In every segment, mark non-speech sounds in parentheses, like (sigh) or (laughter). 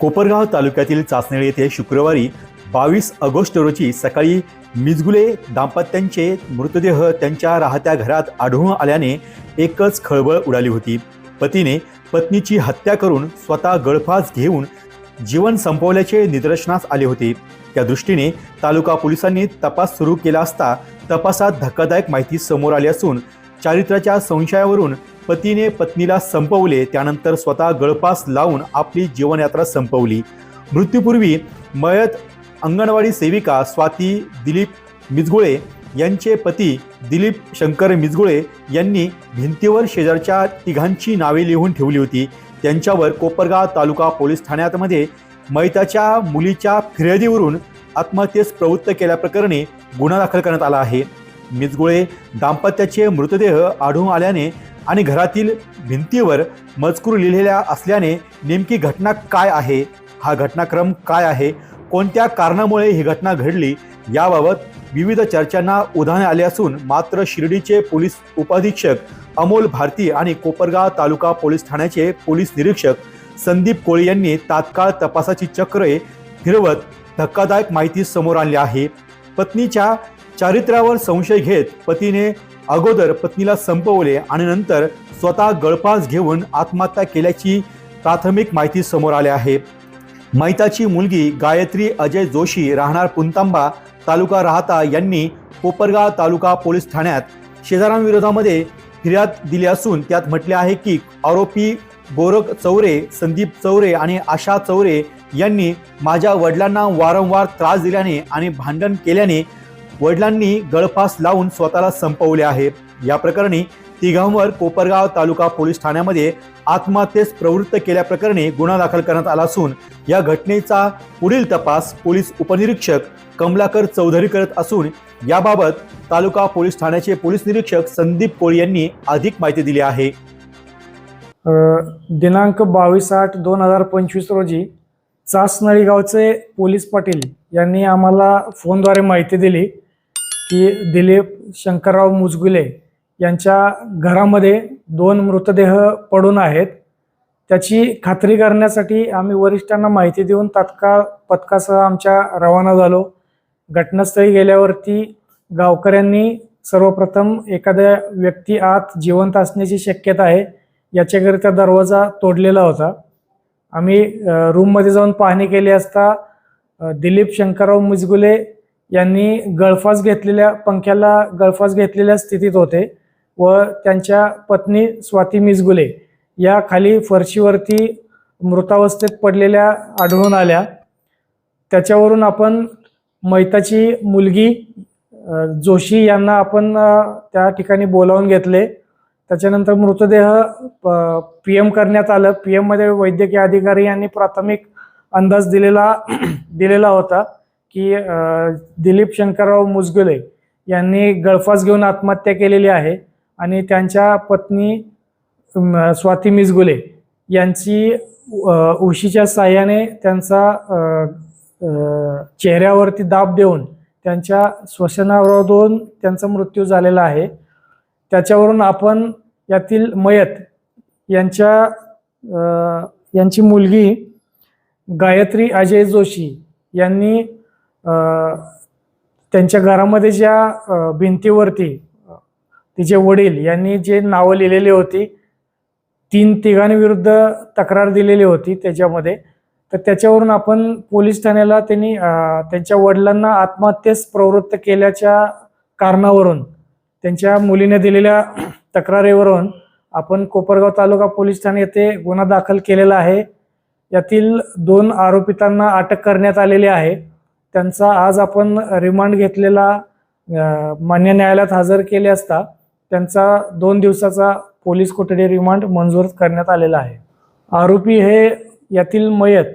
कोपरगाव तालुक्यातील चाचनेळ येथे शुक्रवारी बावीस ऑगस्ट रोजी सकाळी मिजगुले दाम्पत्यांचे मृतदेह त्यांच्या राहत्या घरात आढळून आल्याने एकच खळबळ उडाली होती. पतीने पत्नीची हत्या करून स्वतः गळफास घेऊन जीवन संपवल्याचे निदर्शनास आले होते. त्या दृष्टीने तालुका पोलिसांनी तपास सुरू केला असता तपासात धक्कादायक माहिती समोर आली असून चारित्र्याच्या संशयावरून पतीने पत्नीला संपवले त्यानंतर स्वतः गळपास लावून आपली जीवनयात्रा संपवली. मृत्यूपूर्वी मयत अंगणवाडी सेविका स्वाती दिलीप मिजगुळे यांचे पती दिलीप शंकर मिजगुळे यांनी भिंतीवर शेजारच्या तिघांची नावे लिहून ठेवली होती. त्यांच्यावर कोपरगाव तालुका पोलीस ठाण्यामध्ये मैताच्या मुलीच्या फिर्यादीवरून आत्महत्येस प्रवृत्त केल्याप्रकरणी गुन्हा दाखल करण्यात आला आहे. मिजगुळे दाम्पत्याचे मृतदेह आढळून आल्याने आणि घरातील भिंतीवर मजकूर लिहिलेल्या असल्याने नेमकी घटना काय आहे? हा घटनाक्रम काय आहे? कोणत्या कारणामुळे ही घटना घडली? याबाबत विविध चर्चांना उधाणे आले असून मात्र शिर्डीचे पोलीस उपाधीक्षक अमोल भारती आणि कोपरगाव तालुका पोलीस ठाण्याचे पोलीस निरीक्षक संदीप कोळी यांनी तात्काळ तपासाची चक्रे फिरवत धक्कादायक माहिती समोर आणली आहे. पत्नीच्या चारित्र्यावर संशय घेत पतीने अगोदर पत्नीला संपवले आणि नंतर स्वतः गळफास घेऊन आत्महत्या केल्याची प्राथमिक माहिती समोर आली आहे. मैताची मुलगी गायत्री अजय जोशी राहणार पुंतांबा तालुका राहता यांनी कोपरगाव तालुका पोलीस ठाण्यात शेजाऱ्यांविरोधामध्ये फिर्याद दिली असून त्यात म्हटले आहे की आरोपी गोरख चौरे संदीप चौरे आणि आशा चौरे यांनी माझ्या वडिलांना वारंवार त्रास दिल्याने आणि भांडण केल्याने वडिलांनी गळफास लावून स्वतःला संपवले आहे. या प्रकरणी तिघांवर कोपरगाव तालुका पोलीस ठाण्यामध्ये आत्महत्येस प्रवृत्त केल्याप्रकरणी गुन्हा दाखल करण्यात आला असून या घटनेचा पुढील तपास पोलीस उपनिरीक्षक कमलाकर चौधरी करत असून याबाबत तालुका पोलीस ठाण्याचे पोलीस निरीक्षक संदीप कोळी यांनी अधिक माहिती दिली आहे. दिनांक बावीस आठ दोन हजार पंचवीस रोजी चासनळी गावचे पोलीस पाटील यांनी आम्हाला फोनद्वारे माहिती दिली की दिलीप शंकरराव मुजगुले यांच्या घरामध्ये दोन मृतदेह पडून आहेत. त्याची खात्री करण्यासाठी आम्ही वरिष्ठांना माहिती देऊन तात्काळ पथकासह आमच्या रवाना झालो. घटनास्थळी गेल्यावरती गावकऱ्यांनी सर्वप्रथम एखाद्या व्यक्ती आत जिवंत असण्याची शक्यता आहे. याच्याकरिता दरवाजा तोडलेला होता. आम्ही रूममध्ये जाऊन पाहणी केली असता दिलीप शंकरराव मुजगुले यांनी गळफास घेतलेल्या पंख्याला गळफास घेतलेल्या स्थितीत होते व त्यांच्या पत्नी स्वाती मिजगुले या खाली फरशीवरती मृतावस्थेत पडलेल्या आढळून आल्या. त्याच्यावरून आपण मैताची मुलगी जोशी यांना आपण त्या ठिकाणी बोलावून घेतले. त्याच्यानंतर मृतदेह पी एम करण्यात आलं. पी एममध्ये वैद्यकीय अधिकारी यांनी प्राथमिक अंदाज दिलेला दिलेला होता की दिलीप शंकरराव मुजगुले यांनी गळफास घेऊन आत्महत्या केलेली आहे आणि त्यांच्या पत्नी स्वाती मिजगुले यांची उशीच्या साह्याने त्यांचा चेहऱ्यावरती दाब देऊन त्यांच्या श्वसनावरून त्यांचा मृत्यू झालेला आहे. त्याच्यावरून आपण यातील मयत यांच्या यांची मुलगी गायत्री अजय जोशी यांनी त्यांच्या घरामध्ये ज्या भिंतीवरती तिचे वडील यांनी जे नावं लिहिलेली होती तीन तिघांविरुद्ध तक्रार दिलेली होती त्याच्यामध्ये तर त्याच्यावरून आपण पोलीस ठाण्याला त्यांनी त्यांच्या वडिलांना आत्महत्येस प्रवृत्त केल्याच्या कारणावरून त्यांच्या मुलीने दिलेल्या तक्रारीवरून आपण कोपरगाव तालुका पोलीस ठाणे येथे गुन्हा दाखल केलेला आहे. यातील दोन आरोपितांना अटक करण्यात आलेली आहे. त्यांचा आज आपण रिमांड घेतलेला मान्य न्यायालयात हजर केले असता त्यांचा दोन दिवसाचा पोलीस कोठडी रिमांड मंजूर करण्यात आलेला आहे. आरोपी हे यातील मयत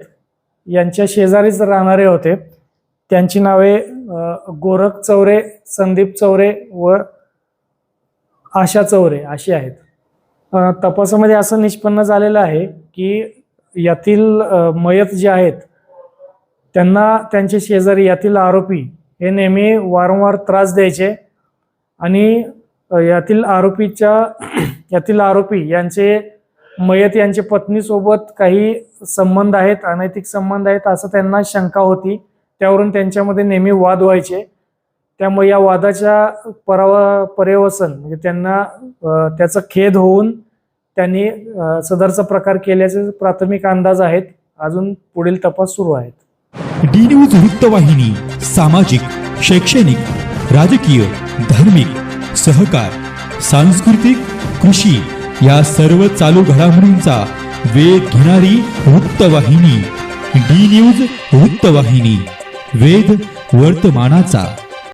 यांच्या शेजारीच राहणारे होते. त्यांची नावे गोरख चौरे संदीप चौरे व आशा चौरे अशी आहेत. तपासामध्ये असं निष्पन्न झालेलं आहे की यातील मयत जे आहेत त्यांना त्यांचे शेजारी यातील आरोपी हे नेहमी वारंवार त्रास द्यायचे आणि यातील आरोपीच्या (clears throat) यातील आरोपी यांचे मयत यांचे पत्नीसोबत काही संबंध आहेत अनैतिक संबंध आहेत असं त्यांना शंका होती. त्यावरून त्यांच्यामध्ये नेहमी वाद व्हायचे. त्यामुळे या वादाच्या परावा पर्यवसन म्हणजे त्यांना त्याचा खेद होऊन त्यांनी सदरचा प्रकार केल्याचे प्राथमिक अंदाज आहेत. अजून पुढील तपास सुरू आहेत. डी न्यूज वृत्तवाहिनी सामाजिक शैक्षणिक राजकीय धार्मिक सहकार सांस्कृतिक कृषी या सर्व चालू घडामोडींचा वेध घेणारी वृत्तवाहिनी. डी न्यूज वृत्तवाहिनी वेद वर्तमानाचा.